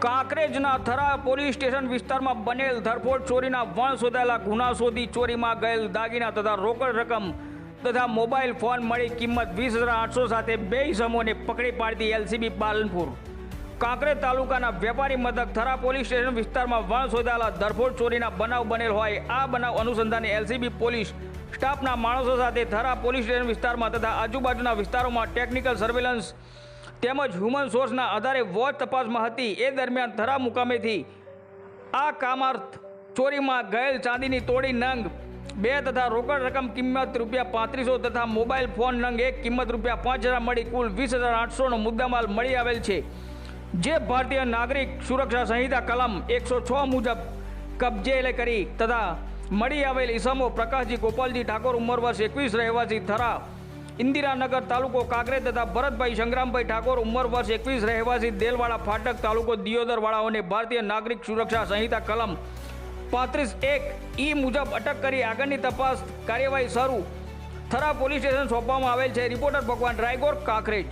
કાંકરેજના Thara police station વિસ્તારમાં બનેલ ધરફોડ ચોરીના વણ શોધાયેલા ગુના શોધી ચોરીમાં ગયેલ દાગીના તથા રોકડ રકમ તથા મોબાઈલ ફોન મળી કિંમત વીસ હજાર આઠસો સાથે બે સમૂહને પકડી પાડતી એલસીબી પાલનપુર. કાંકરેજ તાલુકાના વેપારી મથક થરા પોલીસ સ્ટેશન વિસ્તારમાં વણ શોધાયેલા ધરફોડ ચોરીના બનાવ બનેલ હોય આ બનાવ અનુસંધાને એલસીબી પોલીસ સ્ટાફના માણસો સાથે થરા પોલીસ સ્ટેશન વિસ્તારમાં તથા આજુબાજુના વિસ્તારોમાં ટેકનિકલ સર્વેલન્સ તેમજ હ્યુમન સોર્સના આધારે વોચ તપાસમાં હતી. એ દરમિયાન થરા મુકામેથી આ કામાર્થ ચોરીમાં ગયેલ ચાંદીની તોડી નંગ બે તથા રોકડ રકમ કિંમત રૂપિયા પાંત્રીસો તથા મોબાઈલ ફોન નંગ એક કિંમત રૂપિયા પાંચ હજાર મળી કુલ વીસ હજાર આઠસોનો મુદ્દામાલ મળી આવેલ છે. જે ભારતીય નાગરિક સુરક્ષા સંહિતા કલમ એકસો છ મુજબ કબજે કરી તથા મળી આવેલ ઈસમો પ્રકાશજી ગોપાલજી ઠાકોર ઉંમર વર્ષ એકવીસ રહેવાસી થરા ઇન્દિરાનગર તાલુકો કાંકરે તથા ભરતભાઈ સંગ્રામભાઈ ઠાકોર ઉંમર વર્ષ એકવીસ રહેવાસી દેલવાડા ફાટક તાલુકો દિયોદરવાળાઓને ભારતીય નાગરિક સુરક્ષા સંહિતા કલમ પાંત્રીસ એક ઈ મુજબ અટક કરી આગળની તપાસ કાર્યવાહી શરૂ થરા પોલીસ સ્ટેશન સોંપવામાં આવેલ છે. રિપોર્ટર ભગવાન રાયગોર, કાંકરેજ.